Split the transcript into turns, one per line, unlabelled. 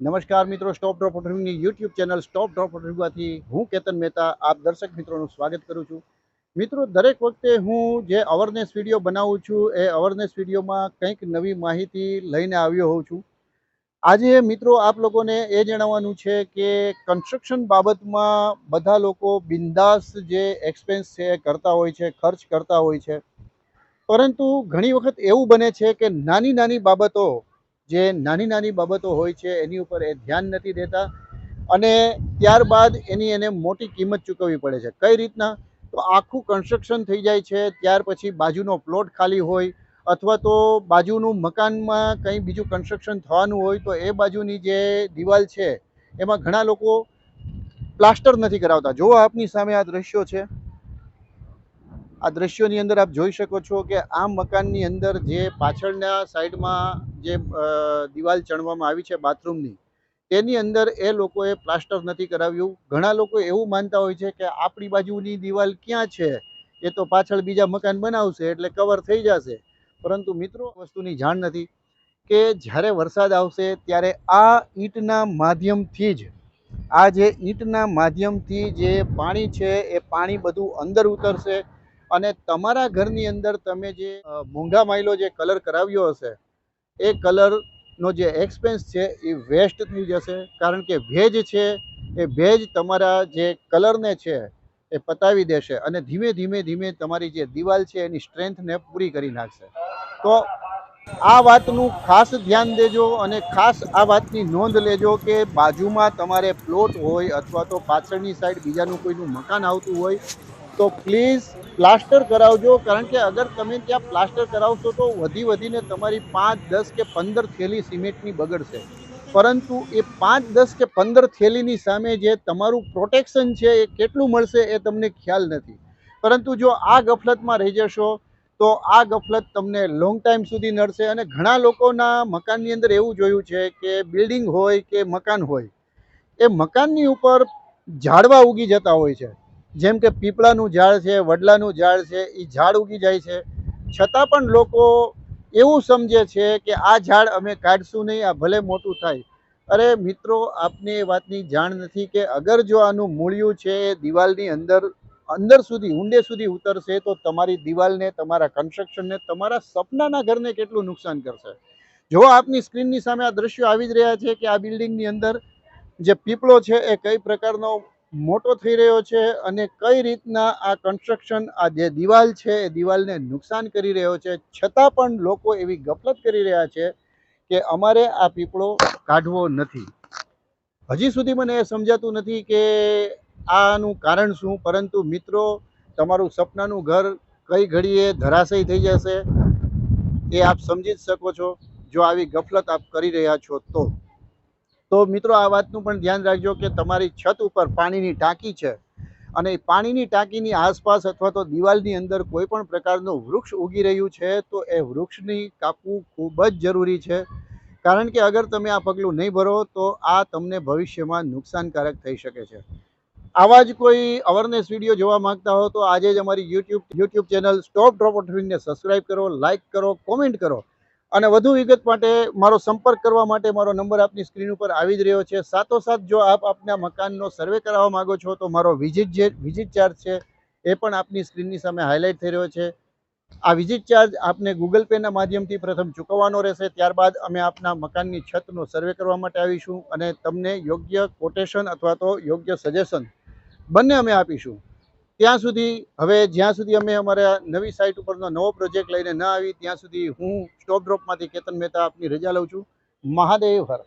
નમસ્કાર મિત્રો stop drop ફોટોગ્રાફીની યુટ્યુબ ચેનલ સ્ટોપ ડ્રોપ ફોટોગ્રાફીમાંથી હું કેતન મહેતા, આપ દર્શક મિત્રોનું સ્વાગત કરું છું. મિત્રો, દરેક વખતે હું જે અવરનેસ વીડિયો બનાવું છું, એ અવરનેસ વિડીયોમાં કંઈક નવી માહિતી લઈને આવ્યો હોઉં છું. આજે મિત્રો, આપ લોકોને એ જણાવવાનું છે કે કન્સ્ટ્રક્શન બાબતમાં બધા લોકો બિંદાસ જે એક્સપેન્સ છે એ કરતા હોય છે, ખર્ચ કરતા હોય છે. પરંતુ ઘણી વખત એવું બને છે કે નાની નાની બાબતો જે નાની નાની બાબતો હોય છે, એની ઉપર એ ધ્યાન નથી દેતા. અને ત્યારબાદ એની એને મોટી કિંમત ચૂકવવી પડે છે. કઈ રીતના? તો આખું કન્સ્ટ્રક્શન થઈ જાય છે, ત્યાર પછી બાજુનો પ્લોટ ખાલી હોય અથવા તો બાજુનું મકાનમાં કંઈ બીજું કન્સ્ટ્રક્શન થવાનું હોય તો એ બાજુની જે દિવાલ છે, એમાં ઘણા લોકો પ્લાસ્ટર નથી કરાવતા. જો આપની સામે આ દ્રશ્યો છે. આ દ્રશ્યોની અંદર આપ જોઈ શકો છો કે આ મકાનની અંદર જે પાછળના સાઈડમાં જે દિવાલ ચણવામાં આવી છે બાથરૂમની, તેની અંદર એ લોકોએ પ્લાસ્ટર નથી કરાવ્યું. ઘણા લોકો એવું માનતા હોય છે કે આપણી બાજુની દિવાલ ક્યાં છે? એ તો પાછળ બીજા મકાન બનાવશે એટલે કવર થઈ જશે. પરંતુ મિત્રો વસ્તુની જાણ નથી કે જ્યારે વરસાદ આવશે ત્યારે આ ઈંટના માધ્યમથી જ, આ જે ઈંટના માધ્યમથી જે પાણી છે એ પાણી બધું અંદર ઉતરશે અને તમારા ઘરની અંદર તમે જે મોંઘા માઇલો જે કલર કરાવ્યો હશે એ કલરનો જે એક્સપેન્સ છે એ વેસ્ટ થઈ જશે. કારણ કે ભેજ છે, એ ભેજ તમારા જે કલરને છે એ પતાવી દેશે અને ધીમે ધીમે ધીમે તમારી જે દિવાલ છે એની સ્ટ્રેન્થને પૂરી કરી નાખશે. તો આ વાતનું ખાસ ધ્યાન દેજો અને ખાસ આ વાતની નોંધ લેજો કે બાજુમાં તમારે પ્લોટ હોય અથવા તો પાછળની સાઈડ બીજાનું કોઈનું મકાન આવતું હોય, તો પ્લીઝ પ્લાસ્ટર કરાવજો, કારણ કે અગર તમે ત્યાં પ્લાસ્ટર કરાવશો તો વધી વધીને તમારી પાંચ, દસ કે પંદર થેલી સિમેન્ટની બગડશે. પરંતુ એ પાંચ, દસ કે પંદર થેલીની સામે જે તમારું પ્રોટેક્શન છે એ કેટલું મળશે એ તમને ખ્યાલ નથી. પરંતુ જો આ ગફલતમાં રહી જશો, તો આ ગફલત તમને લોંગ ટાઈમ સુધી નડશે અને ઘણા લોકોના મકાનની અંદર એવું જોયું છે કે બિલ્ડિંગ હોય કે મકાન હોય, એ મકાનની ઉપર ઝાડવા ઉગી જતા હોય છે. જેમ કે પીપળાનું ઝાડ છે, વડલાનું ઝાડ છે એ ઝાડ ઉગી જાય છે. છતાં પણ લોકો એવું સમજે છે કે આ ઝાડ અમે કાઢશું નહીં, આ ભલે મોટું થાય. અરે મિત્રો, આપને એ વાતની જાણ નથી કે અગર જો આનું મૂળિયું છે એ દિવાલની અંદર અંદર સુધી, ઊંડે સુધી ઉતરશે, તો તમારી દિવાલને, તમારા કન્સ્ટ્રક્શનને તમારા સપનાના ઘરને કેટલું નુકસાન કરશે? જો આપની સ્ક્રીનની સામે આ દ્રશ્યો આવી જ રહ્યા છે કે આ બિલ્ડિંગની અંદર જે પીપળો છે એ કઈ પ્રકારનો મોટો થઈ રહ્યો છે અને કઈ રીતના આ કન્સ્ટ્રક્શન આ જે દિવાલ છે, એ દિવાલને નુકસાન કરી રહ્યો છે? છતાં પણ લોકો એવી ગફલત કરી રહ્યા છે કે અમારે આ પીપળો કાઢવો નથી. હજી સુધી મને એ સમજાતું નથી કે આનું કારણ શું, પરંતુ મિત્રો, તમારું સપનાનું ઘર કઈ ઘડીએ ધરાશય થઈ જશે? એ આપ સમજી જ શકો છો. જો આવી ગફલત આપ કરી રહ્યા છો તો. તો મિત્રો આ વાતનું પણ ધ્યાન રાખજો કે તમારી છત ઉપર પાણીની ટાંકી છે અને પાણીની ટાંકીની આસપાસ અથવા તો દિવાલની અંદર કોઈ પણ પ્રકારનું વૃક્ષ ઉગી રહ્યું છે તો એ વૃક્ષની કાપવું ખૂબ જ જરૂરી છે. કારણ કે અગર તમે આ પગલું નહીં ભરો તો આ તમને ભવિષ્યમાં નુકસાનકારક થઈ શકે છે. આવા જ કોઈ અવરનેસ વીડિયો જોવા માંગતા હો તો આજે જ અમારી YouTube YouTube channel stop drop ઓટરીને subscribe કરો લાઇક કરો કોમેન્ટ કરો. અને વધુ વિગત માટે મારો સંપર્ક કરવા માટે મારો નંબર આપની સ્ક્રીન ઉપર આવી જ રહ્યો છે. સાથોસાથ જો આપ આપના મકાનનો સર્વે કરાવવા માંગો છો તો મારો વિઝિટ જે, વિઝિટ ચાર્જ છે એ પણ આપની સ્ક્રીનની સામે હાઇલાઇટ થઈ રહ્યો છે. આ વિઝિટ ચાર્જ આપને ગૂગલ પેના માધ્યમથી પ્રથમ ચૂકવવાનો રહેશે. ત્યારબાદ અમે આપના મકાનની છતનો સર્વે કરવા માટે આવીશું અને તમને યોગ્ય કોટેશન અથવા તો યોગ્ય સજેશન બંને અમે આપીશું. ત્યાં સુધી, હવે જ્યાં સુધી અમે અમારા નવી સાઇટ ઉપરનો નવો પ્રોજેક્ટ લઈને ન આવી, ત્યાં સુધી હું સ્ટોપ ડ્રોપમાંથી કેતન મહેતા આપની રજા લઉં છું. મહાદેવ હર.